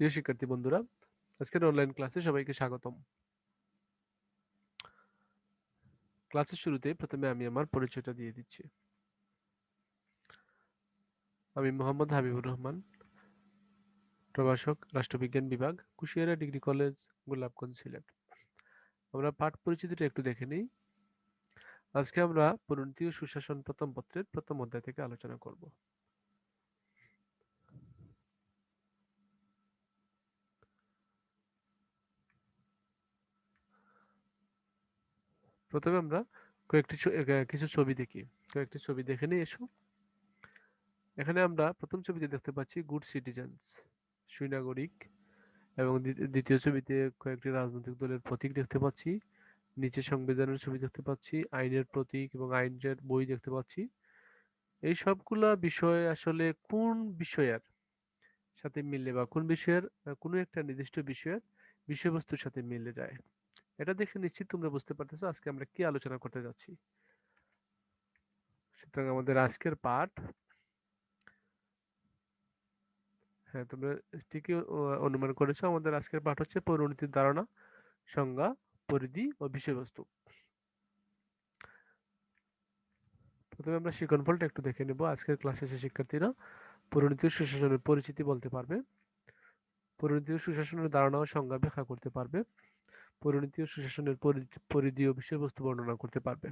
প্রিয় শিক্ষার্থী বন্ধুরা, আজকের অনলাইন ক্লাসে সবাইকে স্বাগতম। ক্লাসের শুরুতে প্রথমে আমি আমার পরিচয়টা দিয়ে দিচ্ছি। আমি মোহাম্মদ হাবিবুর রহমান, প্রভাষক, রাষ্ট্রবিজ্ঞান বিভাগ, কুশিয়ারা ডিগ্রি কলেজ, গোলাপগঞ্জ, সিলেট। আমরা পাঠ পরিচিতিটা একটু দেখে নিই। আজকে আমরা পরিণতি ও সুশাসন প্রথম পত্রের প্রথম অধ্যায় থেকে আলোচনা করব। প্রথমে আমরা কয়েকটি কিছু ছবি দেখি। কয়েকটি ছবি দেখে নিয়ে এসো। এখানে আমরা প্রথম ছবিতে দেখতে পাচ্ছি গুড সিটিজেন্স, সুনাগরিক এবং দ্বিতীয় ছবিতে কয়েকটি রাজনৈতিক দলের প্রতীক দেখতে পাচ্ছি। নিচে সংবিধানের ছবি দেখতে পাচ্ছি, আইনের প্রতীক এবং আইনের বই দেখতে পাচ্ছি। এই সবগুলা বিষয় আসলে কোন বিষয়ের সাথে মিলে বা কোন বিষয়ের, কোনো একটা নির্দিষ্ট বিষয়ের বিষয়বস্তুর সাথে মিলে যায়? এটা দেখে নিশ্চিত তোমরা বুঝতে পারতেছো আজকে আমরা কি আলোচনা করতে যাচ্ছি। সুতরাং আমাদের আজকের পাঠ হ্যাঁ তোমরা ঠিকই অনুমান করেছ, আমাদের আজকের পাঠ হচ্ছে পরিণতির ধারণা, সংজ্ঞা, পরিধি ও বিষয়বস্তু। প্রথমে আমরা শিক্ষণ ফলটা একটু দেখে নেব। আজকের ক্লাসে এসে শিক্ষার্থীরা পরিণতি সুশাসনের পরিচিতি বলতে পারবে, পরিণতি সুশাসনের ধারণা ও সংজ্ঞা ব্যাখ্যা করতে পারবে। পরিণতি ও সুশাসনের পরিধি ও বিষয়বস্তু বর্ণনা করতে পারবে।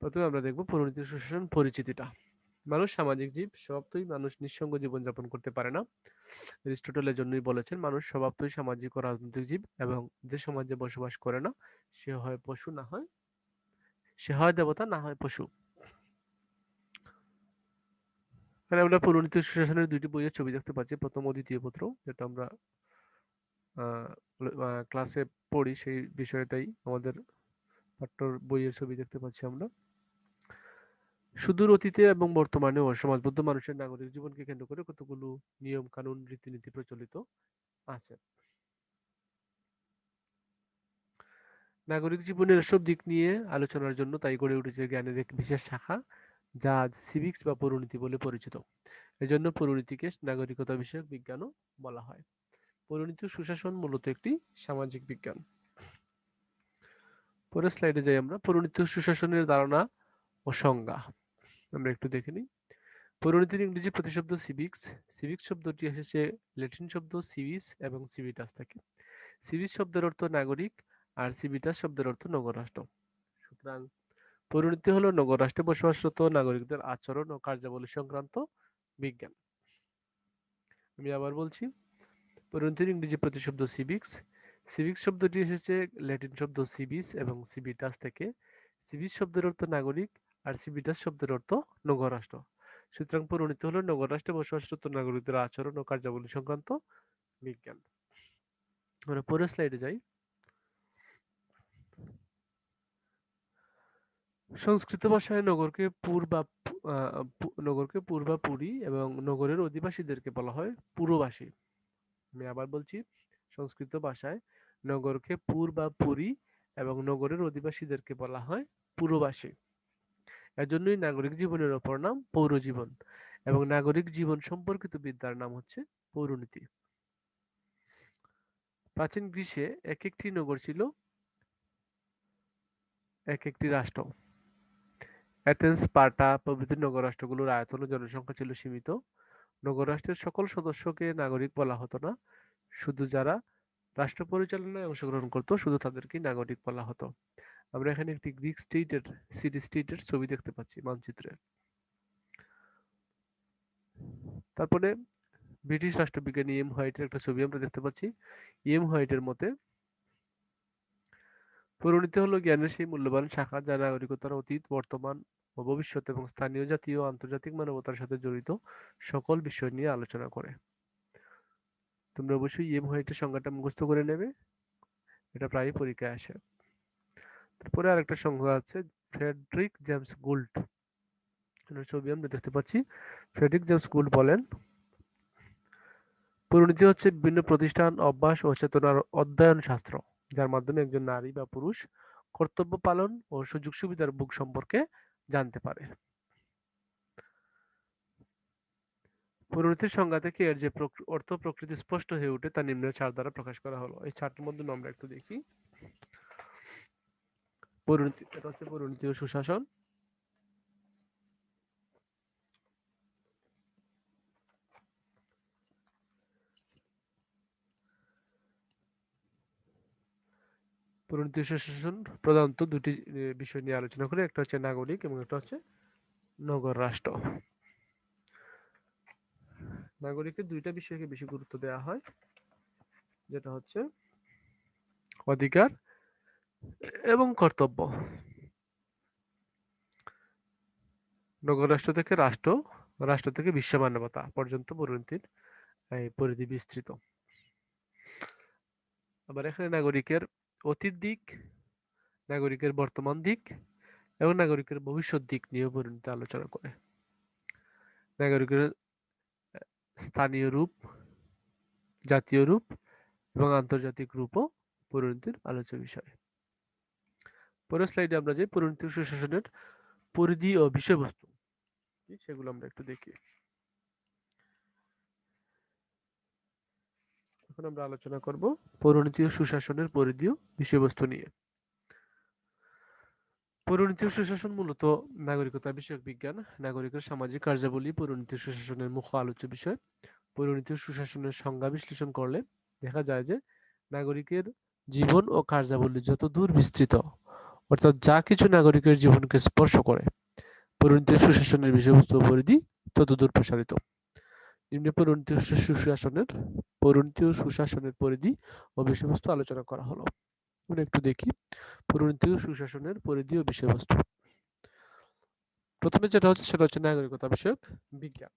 প্রথমে আমরা দেখব পরিণতি ও সুশাসন পরিচিতিটা। মানুষ সামাজিক জীব, স্বভাবতই মানুষ নিঃসঙ্গ জীবনযাপন করতে পারে না। এরিস্টটলের জন্যই বলেছেন, মানুষ স্বভাবতই সামাজিক ও রাজনৈতিক জীব এবং যে সমাজে বসবাস করে না, সে হয় পশু, না হয়, সে হয় দেবতা, না হয় পশু। আমরা পরিণতি সুশাসনের দুইটি বইয়ের ছবি দেখতে পাচ্ছি, প্রথম ও দ্বিতীয় পত্র, যেটা আমরা ক্লাসে পড়ি সেই বিষয়টাই আমাদের পাঠ্যর বইয়ের ছবি দেখতে পাচ্ছি আমরা। সুদূর অতীতে এবং বর্তমানে ও সমাজবদ্ধ মানুষের নাগরিক জীবনকে কেন্দ্র করে কতগুলো নিয়ম, কানুন, রীতিনীতি প্রচলিত আছে? নাগরিক জীবনের এসব দিক নিয়ে আলোচনার জন্য তাই গড়ে উঠেছে জ্ঞানের এক বিশেষ শাখা, যা সিভিক্স বা পরিণতি বলে পরিচিত। এজন্য পরিণতিকে নাগরিকতা বিষয়ক বিজ্ঞানও বলা হয়। পরিণতি সুশাসন মূলত একটি সামাজিক বিজ্ঞান। পরের স্লাইডে যাই আমরা। পরিণতি সুশাসনের ধারণা ও সংজ্ঞা। আমরা একটু দেখে নিই। পরিণতির ইংরেজি প্রতিশব্দ সিভিক্স সিভিক্স শব্দটি এসেছে ল্যাটিন শব্দ সিভিস এবং সিভিটাস থেকে। সিভিস শব্দের অর্থ নাগরিক আর সিভিটাস শব্দের অর্থ নগররাষ্ট্র। সুতরাং পরিণতি হলো নগররাষ্ট্রে বসবাসরত নাগরিকদের আচরণ ও কার্যাবলী সংক্রান্ত বিজ্ঞান। আমি আবার বলছি পরিণতির ইংরেজি প্রতিশব্দ সিভিক্স সিভিক্স শব্দটি এসেছে ল্যাটিন শব্দ সিভিস এবং সিভিটাস থেকে। সিভিস শব্দের অর্থ নাগরিক আর সিভিটাস শব্দের অর্থ নগররাষ্ট্র। সুতরাং পরিণত হলো নগররাষ্ট্রে বসবাসরত নাগরিকদের আচরণ ও কার্যাবলী সংক্রান্ত বিজ্ঞান। আমরা পরের স্লাইডে যাই। সংস্কৃত ভাষায় নগরকে পুর বা নগরকে পুর বা পুরী এবং নগরের অধিবাসীদেরকে বলা হয় পুরবাসী আমি আবার বলছি, সংস্কৃত ভাষায় নগরকে পুর বা পুরী এবং নগরের অধিবাসীদেরকে বলা হয় পুরবাসী। এজন্যই নাগরিক জীবনের অপর নাম পৌরজীবন এবং নাগরিক জীবন সম্পর্কিত বিদ্যার নাম হচ্ছে পৌরনীতি। প্রাচীন গ্রীসে এক একটি নগর ছিল এক একটি রাষ্ট্র। অ্যাথেন্স, স্পার্টা প্রভৃতি নগর রাষ্ট্রগুলোর আয়তন ও জনসংখ্যা ছিল সীমিত। নগর রাষ্ট্রের সকল সদস্যকে নাগরিক বলা হতো না। শুধু যারা রাষ্ট্র পরিচালনায় অংশগ্রহণ করত, শুধু তাদেরকেই নাগরিক বলা হতো। আমরা এখানে একটি গ্রিক স্টেটের, সিটি স্টেটের ছবি দেখতে পাচ্ছি মানচিত্রে। তারপরে ব্রিটিশ রাষ্ট্রবিজ্ঞানী এম হোয়াইটের একটা ছবি আমরা দেখতে পাচ্ছি। এম হোয়াইটের মতে, পরিণতি হলো জ্ঞানের সেই মূল্যবান শাখা যা নাগরিকতার অতীত, বর্তমান ও ভবিষ্যৎ এবং স্থানীয় জাতীয় ও আন্তর্জাতিক মানবতার সাথে জড়িত সকল বিষয় নিয়ে আলোচনা করে। তোমরা অবশ্যই এম হোয়াইটের সংজ্ঞাটা মুখস্থ করে নেবে। এটা প্রায় পরীক্ষায় আসে। তারপরে আরেকটা সংজ্ঞা আছে, ফ্রেডরিক জেমস গুল্ড। ছবি আমরা দেখতে পাচ্ছি। ফ্রেডরিক জেমস গুল্ড বলেন, পরিণতি হচ্ছে বিভিন্ন প্রতিষ্ঠান, অভ্যাস ও চেতনার অধ্যয়ন শাস্ত্র, যার মাধ্যমে একজন নারী বা পুরুষ কর্তব্য পালন ও সুযোগ সুবিধার বুক সম্পর্কে জানতে পারে। পরিণতির সংজ্ঞা থেকে এর যে অর্থ প্রকৃতি স্পষ্ট হয়ে ওঠে তা নিম্নের চার দ্বারা প্রকাশ করা হলো। এই চারটির মধ্যে আমরা একটু দেখি। পরিণতি এটা হচ্ছে পরিণতি সুশাসন। পরিণতি সুশাসন প্রধানত দুটি বিষয় নিয়ে আলোচনা করে। একটা হচ্ছে নাগরিক এবং একটা হচ্ছে নগর রাষ্ট্র। নাগরিকের দুইটা বিষয়কে বেশি গুরুত্ব দেওয়া হয়। যেটা হচ্ছে অধিকার এবং কর্তব্য। নগর রাষ্ট্র থেকে রাষ্ট্র রাষ্ট্র থেকে বিশ্ব মানবতা পর্যন্ত পরিণতির পরিধি বিস্তৃত। আবার এখানে নাগরিকের অতীত দিক, নাগরিকের বর্তমান দিক এবং নাগরিকের ভবিষ্যৎ দিক নিয়ে পরিণতি আলোচনা করে। নাগরিকের স্থানীয় রূপ, জাতীয় রূপ এবং আন্তর্জাতিক রূপও পরিণতির আলোচ্য বিষয়। পরের স্লাইডে আমরা যে পরিণতি সুশাসনের পরিধি ও বিষয়বস্তু সেগুলো আমরা একটু দেখি। এখন আমরা আলোচনা করব পরিণতি ও সুশাসনের পরিধি বিষয়বস্তু নিয়ে। পরিণতি ও সুশাসন মূলত নাগরিকতা বিষয়ক বিজ্ঞান, নাগরিকের সামাজিক কার্যাবলী পরিণতি সুশাসনের মুখ্য আলোচ্য বিষয়। পরিণতি ও সুশাসনের সংজ্ঞা বিশ্লেষণ করলে দেখা যায় যে নাগরিকের জীবন ও কার্যাবলী যত দূর বিস্তৃত, অর্থাৎ যা কিছু নাগরিকের জীবনকে স্পর্শ করে পরিণতি সুশাসনের বিষয়বস্তু পরিধি তত দূর প্রসারিত। পরিণতি সুশাসনের পরিণতি ও সুশাসনের পরিধি ও বিষয়বস্তু আলোচনা করা হলো। একটু দেখি। পরিণতি ও সুশাসনের পরিধি ও বিষয়বস্তু প্রথমে যেটা হচ্ছে সেটা হচ্ছে নাগরিকতা বিষয়ক বিজ্ঞান।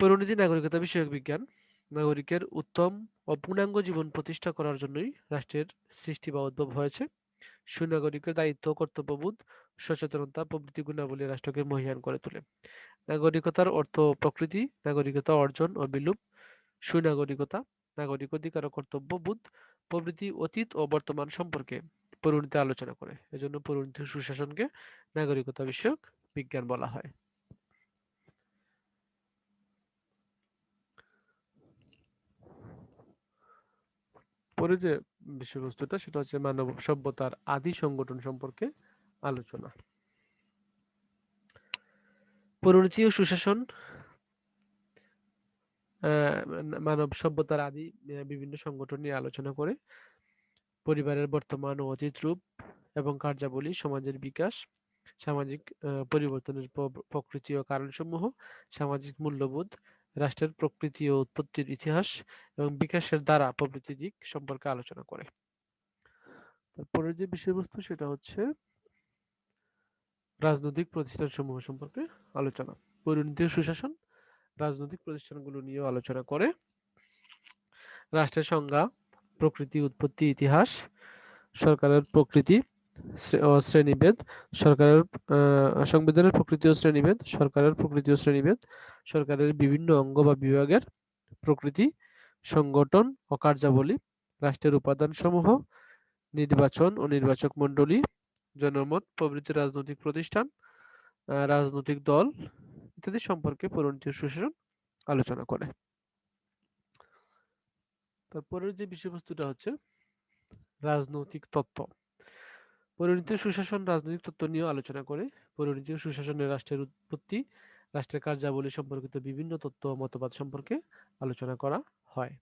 পরিণতি নাগরিকতা বিষয়ক বিজ্ঞান, নাগরিকের উত্তম ও পূর্ণাঙ্গ জীবন প্রতিষ্ঠা করার জন্যই রাষ্ট্রের সৃষ্টি বা উদ্ভব হয়েছে। সুনাগরিকের দায়িত্ব, কর্তব্যবোধ, সচেতনতা প্রভৃতি গুণাবলী রাষ্ট্রকে মহিয়ান করে তোলে। নাগরিকতার অর্থ প্রকৃতি, নাগরিকতা অর্জন ও বিলুপ, সুনাগরিকতা নাগরিক অধিকার ও কর্তব্যবোধ প্রভৃতি অতীত ও বর্তমান সম্পর্কে পরিণতি আলোচনা করে। এজন্য পরিণতি সুশাসনকে নাগরিকতা বিষয়ক বিজ্ঞান বলা হয়। পরে যে বিষয়বস্তুটা, সেটা হচ্ছে মানব সভ্যতার আদি সংগঠন সম্পর্কে আলোচনা। পরিণতি ও সুশাসন মানব সভ্যতার আদি বিভিন্ন সংগঠন নিয়ে আলোচনা করে পরিবারের বর্তমান ও অতীত রূপ এবং কার্যাবলী, সমাজের বিকাশ, সামাজিক পরিবর্তনের প্রকৃতি ও কারণসমূহ, সামাজিক মূল্যবোধ, রাষ্ট্রের প্রকৃতি ও উৎপত্তির ইতিহাস এবং বিকাশের দ্বারা প্রভৃতি দিক সম্পর্কে আলোচনা করে। তারপরের যে বিষয়বস্তু সেটা হচ্ছে রাজনৈতিক প্রতিষ্ঠান সমূহ সম্পর্কে আলোচনা। পরিণতি সুশাসন, রাজনৈতিক প্রতিষ্ঠানগুলো নিয়ে আলোচনা করে। রাষ্ট্রের সংজ্ঞা, প্রকৃতি, উৎপত্তি, ইতিহাস, সরকারের প্রকৃতি ও শ্রেণীভেদ, সরকারের সংবিধানের প্রকৃতি ও শ্রেণীভেদ, সরকারের প্রকৃতি ও শ্রেণীভেদ, সরকারের বিভিন্ন অঙ্গ বা বিভাগের প্রকৃতি, সংগঠন ও কার্যাবলী, রাষ্ট্রের উপাদান সমূহ নির্বাচন ও নির্বাচক মন্ডলী জনমত প্রভৃতি রাজনৈতিক প্রতিষ্ঠান রাজনৈতিক দল ইত্যাদি সম্পর্কে পরিণতি সুশাসন আলোচনা করে। তারপরের যে বিষয়বস্তুটা হচ্ছে রাজনৈতিক তত্ত্ব। পরিণতি সুশাসন রাজনৈতিক তত্ত্ব নিয়ে আলোচনা করে। পরিণতি সুশাসনের রাষ্ট্রের উৎপত্তি, রাষ্ট্রের কার্যাবলী সম্পর্কিত বিভিন্ন তত্ত্ব মতবাদ সম্পর্কে আলোচনা করা হয়।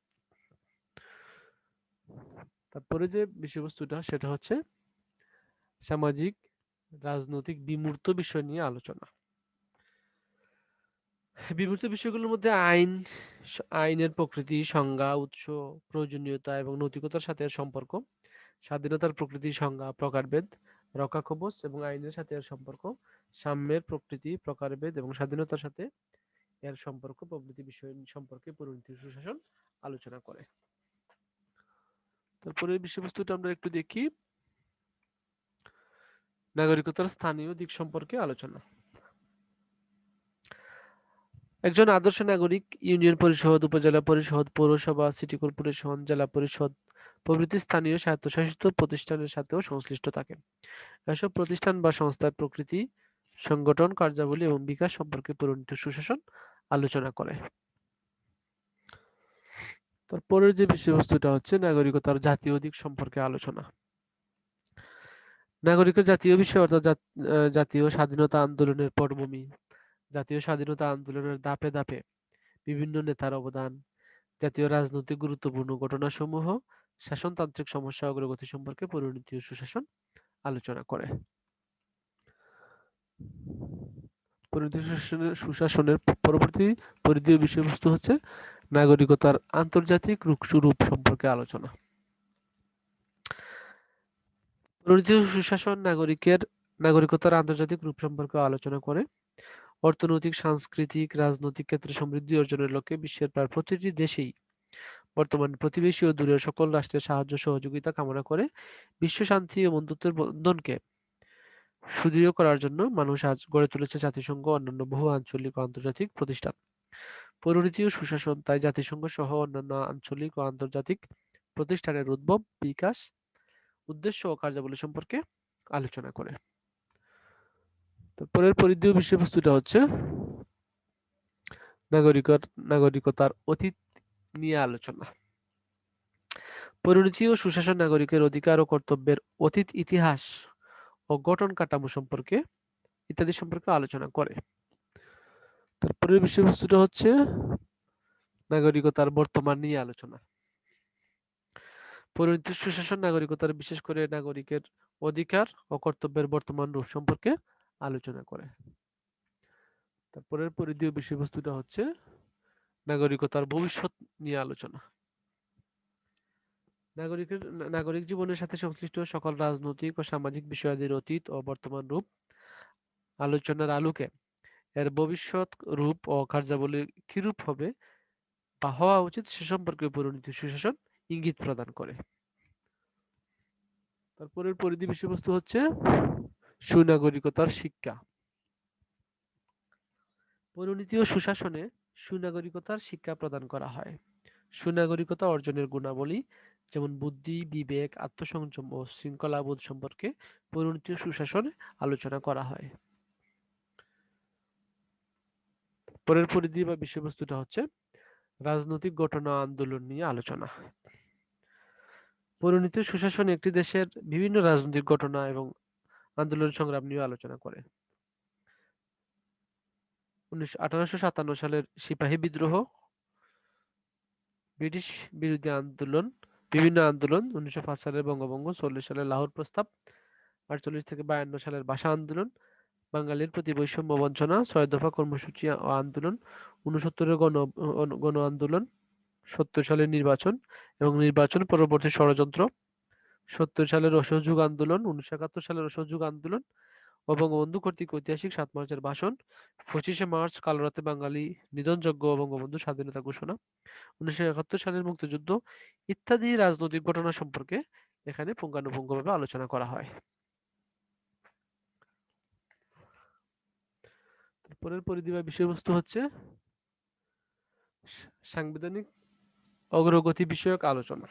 তারপরে যে বিষয়বস্তুটা, সেটা হচ্ছে সামাজিক, রাজনৈতিক বিমূর্ত বিষয় নিয়ে আলোচনা। বিমূর্ত বিষয়গুলোর মধ্যে আইন আইনের প্রকৃতি, সংজ্ঞা, উৎস, প্রয়োজনীয়তা এবং নৈতিকতার সাথে এর সম্পর্ক, স্বাধীনতার প্রকৃতি, সংজ্ঞা, প্রকারভেদ রক্ষা কবচ এবং আইনের সাথে এর সম্পর্ক, সাম্যের প্রকৃতি, প্রকারভেদ এবং স্বাধীনতার সাথে এর সম্পর্ক প্রভৃতি বিষয় সম্পর্কে পরিণতি সুশাসন আলোচনা করে। তারপরে বিষয়বস্তুটা আমরা একটু দেখি। নাগরিকতার স্থানীয় দিক সম্পর্কে আলোচনা। একজন আদর্শ নাগরিক ইউনিয়ন পরিষদ, উপজেলা পরিষদ, পৌরসভা, সিটি কর্পোরেশন, জেলা পরিষদ প্রভৃতি স্থানীয় স্বায়ত্তশাসিত প্রতিষ্ঠানের সাথেও সংশ্লিষ্ট থাকে এসব প্রতিষ্ঠান বা সংস্থার প্রকৃতি, সংগঠন, কার্যাবলী এবং বিকাশ সম্পর্কে পরিণত সুশাসন আলোচনা করে। তারপরের যে বিষয়বস্তুটা হচ্ছে নাগরিকতার জাতীয় দিক সম্পর্কে আলোচনা। নাগরিকের জাতীয় বিষয় অর্থাৎ জাতীয় স্বাধীনতা আন্দোলনের পটভূমি, জাতীয় স্বাধীনতা আন্দোলনের দাপে দাপে বিভিন্ন নেতার অবদান, জাতীয় রাজনৈতিক গুরুত্বপূর্ণ ঘটনাসমূহ, শাসনতান্ত্রিক সমস্যা অগ্রগতি সম্পর্কে পরিণতি ও সুশাসন আলোচনা করে। পরিণতি সুশাসনের পরবর্তী পরিধীয় বিষয়বস্তু হচ্ছে নাগরিকতার আন্তর্জাতিক রূপ সম্পর্কে আলোচনা। পরিণতি সুশাসন নাগরিকের নাগরিকতার আন্তর্জাতিক রূপ সম্পর্কে আলোচনা করে। অর্থনৈতিক, সাংস্কৃতিক, রাজনৈতিক ক্ষেত্রে সমৃদ্ধি অর্জনের লক্ষ্যে বিশ্বের প্রায় প্রতিটি দেশেই বর্তমান প্রতিবেশী ও দূরের সকল রাষ্ট্রের সাহায্য, সহযোগিতা কামনা করে বিশ্ব শান্তি ও বন্ধুত্বের বন্ধনকে সুদৃঢ় করার জন্য মানুষ আজ গড়ে তুলেছে জাতিসংঘ অন্যান্য বহু আঞ্চলিক ও আন্তর্জাতিক প্রতিষ্ঠান। পরিণতি ও সুশাসন, তাই জাতিসংঘ সহ অন্যান্য আঞ্চলিক ও আন্তর্জাতিক প্রতিষ্ঠানের উদ্ভব, বিকাশ উদ্দেশ্য ও কার্যাবলী সম্পর্কে আলোচনা করে। পরের পরিধীয় বিষয়বস্তুটা হচ্ছে নাগরিকর, নাগরিকতার অতীত নিয়ে আলোচনা। পরিণতি ও সুশাসন নাগরিকের অধিকার ও কর্তব্যের অতীত ইতিহাস ও গঠন কাঠামো সম্পর্কে ইত্যাদি সম্পর্কে আলোচনা করে। তারপরের বিষয়বস্তুটা হচ্ছে নাগরিকতার বর্তমান নিয়ে আলোচনা। পরিণতি সুশাসন নাগরিকতার বিশেষ করে নাগরিকের অধিকার ও কর্তব্যের বর্তমান রূপ সম্পর্কে আলোচনা করে। তারপরের পরিধীয় বিষয়বস্তুটা হচ্ছে নাগরিকতার ভবিষ্যৎ নিয়ে আলোচনা। নাগরিকের, নাগরিক জীবনের সাথে সংশ্লিষ্ট সকল রাজনৈতিক ও সামাজিক বিষয়াদির অতীত ও বর্তমান রূপ আলোচনার আলোকে এর ভবিষ্যৎ রূপ ও কার্যাবলী কিরূপ হবে বা হওয়া উচিত সে সম্পর্কে পরিণতি সুশাসন ইঙ্গিত প্রদান করে। তারপরের পরিধি বিষয়বস্তু হচ্ছে সুনাগরিকতার শিক্ষা। পরিণতি ও সুশাসনে সুনাগরিকতার শিক্ষা প্রদান করা হয়। সুনাগরিকতা অর্জনের গুণাবলী যেমন বুদ্ধি, বিবেক, আত্মসংযম ও শৃঙ্খলাবোধ সম্পর্কে পরিণতি ও সুশাসনে আলোচনা করা হয়। পরের পরিধি বা বিষয়বস্তুটা হচ্ছে রাজনৈতিক ঘটনা আন্দোলন নিয়ে আলোচনা। পরিণতি সুশাসন একটি দেশের বিভিন্ন রাজনৈতিক ঘটনা এবং আন্দোলন সংগ্রাম নিয়ে আলোচনা করে। আঠারোশো সাতান্ন সালের সিপাহী বিদ্রোহ, ব্রিটিশ বিরোধী আন্দোলন, বিভিন্ন আন্দোলন, উনিশশো পাঁচ সালের বঙ্গভঙ্গ, চল্লিশ সালের লাহোর প্রস্তাব, আটচল্লিশ থেকে বায়ান্ন সালের ভাষা আন্দোলন, বাঙালির প্রতি বৈষম্য বঞ্চনা, ছয় দফা কর্মসূচি আন্দোলন উনসত্তরের গণ গণ আন্দোলন সত্তর সালের নির্বাচন এবং নির্বাচন পরবর্তী ষড়যন্ত্র। সত্তর সালের অসহযোগ আন্দোলন, উনিশশো একাত্তর সালের অসহযোগ আন্দোলন বঙ্গবন্ধু কর্তৃক ঐতিহাসিক সাত মার্চের ভাষণ, পঁচিশে মার্চ কালরাতে বাঙালি নিধনযজ্ঞ বঙ্গবন্ধু স্বাধীনতা ঘোষণা, উনিশশো একাত্তর সালের মুক্তিযুদ্ধ ইত্যাদি রাজনৈতিক ঘটনা সম্পর্কে এখানে পুঙ্খানুপুঙ্খভাবে আলোচনা করা হয়। পরের পরিধি বা বিষয়বস্তু হচ্ছে সাংবিধানিক অগ্রগতি বিষয়ক আলোচনা।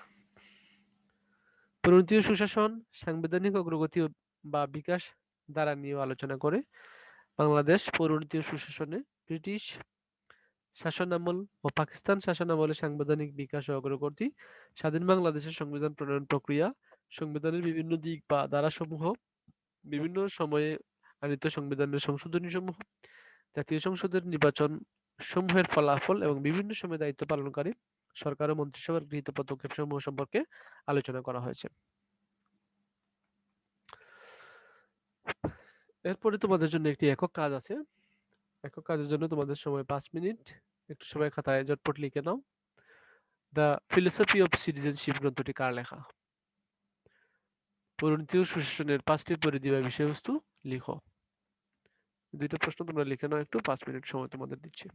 পরিণতি সুশাসন, সাংবিধানিক অগ্রগতি বা বিকাশ দ্বারা নিয়ে আলোচনা করে বাংলাদেশ পরিণতি সুশাসনে ব্রিটিশ শাসনামল ও পাকিস্তান শাসনামলে সাংবিধানিক বিকাশ ও অগ্রগতি, স্বাধীন বাংলাদেশের সংবিধান প্রণয়ন প্রক্রিয়া, সংবিধানের বিভিন্ন দিক বা ধারাসমূহ, বিভিন্ন সময়ে আনিত সংবিধানের সংশোধনী সমূহ জাতীয় সংসদের নির্বাচন সমূহের ফলাফল এবং বিভিন্ন সময়ে দায়িত্ব পালনকারী সরকার ও মন্ত্রিসভার গৃহীত পদক্ষেপ সমূহ সম্পর্কে আলোচনা করা হয়েছে। এরপরে তোমাদের জন্য একটি একক কাজ আছে। একক কাজের জন্য তোমাদের সময় পাঁচ মিনিট। একটু সময় খাতায় জটপট লিখে নাও। দ্য ফিলোসফি অফ সিটিজেনশিপ গ্রন্থটি কার লেখা? পরিণতি ও সুশাসনের পাঁচটি পরিধি বা বিষয়বস্তু লিখো। দুইটা প্রশ্ন তোমরা লিখে নাও একটু, পাঁচ মিনিট সময় তোমাদের দিচ্ছি।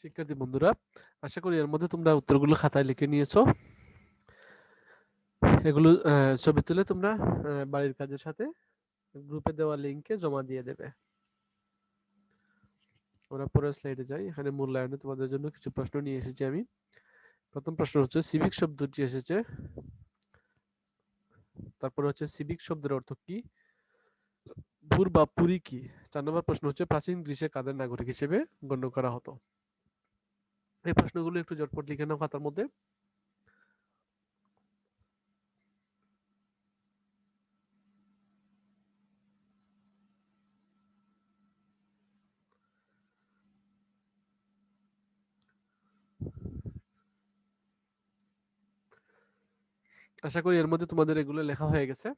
শিক্ষার্থী বন্ধুরা, আশা করি এর মধ্যে তোমরা উত্তরগুলো খাতায় লিখে নিয়েছো। এগুলো ছবি তুলে তোমরা বাড়ির কাজের সাথে গ্রুপে দেওয়া লিংকে জমা দিয়ে দেবে। আমরা পরের স্লাইডে যাই। এখানে মূল্যায়নে তোমাদের জন্য কিছু প্রশ্ন নিয়ে এসেছি আমি। প্রথম প্রশ্ন হচ্ছে সিভিক শব্দটি এসেছে। তারপরে হচ্ছে সিভিক শব্দের অর্থ কি? ভুর বা পুরী কি? চার নম্বর প্রশ্ন হচ্ছে, প্রাচীন গ্রীসে কাদের নাগরিক হিসেবে গণ্য করা হতো? এই প্রশ্নগুলো একটু জটপট লিখে নাও খাতার মধ্যে। আশা করি এর মধ্যে তোমাদের এগুলো লেখা হয়ে গেছে।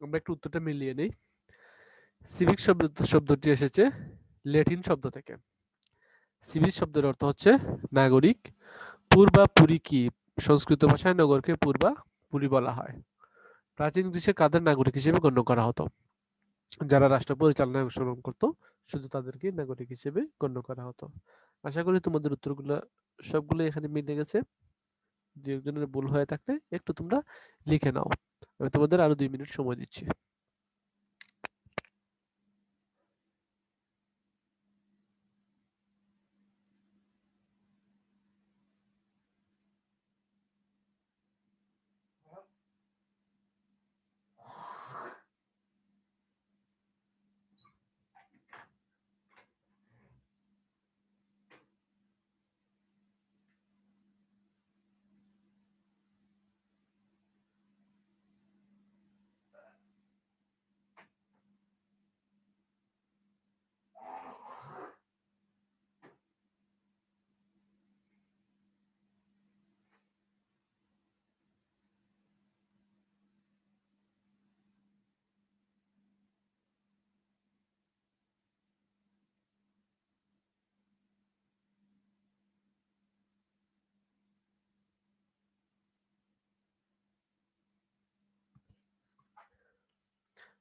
আমরা একটু উত্তরটা মিলিয়ে নেই। সিভিক শব্দ শব্দটি এসেছে ল্যাটিন শব্দ থেকে। সিভিক শব্দের অর্থ হচ্ছে নাগরিক। পূর্বা পুরী কি? সংস্কৃত ভাষায় নগরকে পূর্বা পুরী বলা হয়। প্রাচীন গ্রীসে কাদের নাগরিক হিসেবে গণ্য করা হতো? যারা রাষ্ট্র পরিচালনায় অংশগ্রহণ করতো, শুধু তাদেরকে নাগরিক হিসেবে গণ্য করা হতো। আশা করি তোমাদের উত্তরগুলো সবগুলো এখানে মিলে গেছে। দু একজনের ভুল হয়ে থাকলে একটু তোমরা লিখে নাও। আমি তোমাদের আরও দুই মিনিট সময় দিচ্ছি।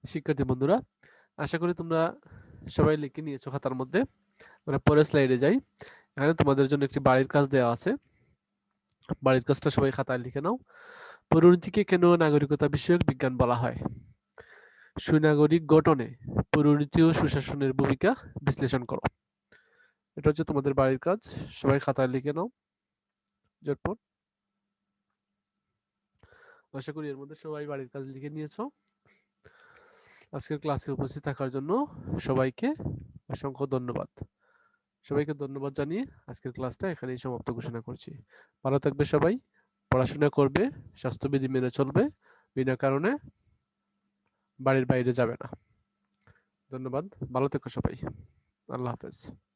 শিক্ষার্থী বন্ধুরা, আশা করি তোমরা সবাই লিখে নিয়েছো খাতার মধ্যে। আমরা পরের স্লাইডে যাই। এখানে তোমাদের জন্য একটি বাড়ির কাজ দেওয়া আছে। বাড়ির কাজটা সবাই খাতায় লিখে নাও। পরিণতিকে কেন নাগরিকতা বিষয়ক বিজ্ঞান বলা হয়? সুনাগরিক গঠনে পরিণতি ও সুশাসনের ভূমিকা বিশ্লেষণ করো। এটা হচ্ছে তোমাদের বাড়ির কাজ। সবাই খাতায় লিখে নাও। ঝটপট। আশা করি এর মধ্যে সবাই বাড়ির কাজ লিখে নিয়েছো। আজকের ক্লাসে উপস্থিত থাকার জন্য সবাইকে অসংখ্য ধন্যবাদ। সবাইকে ধন্যবাদ জানিয়ে আজকের ক্লাসটা এখানেই সমাপ্ত ঘোষণা করছি। ভালো থাকবে সবাই, পড়াশোনা করবে, স্বাস্থ্যবিধি মেনে চলবে, বিনা কারণে বাড়ির বাইরে যাবে না। ধন্যবাদ, ভালো থেকো সবাই, আল্লাহ হাফেজ।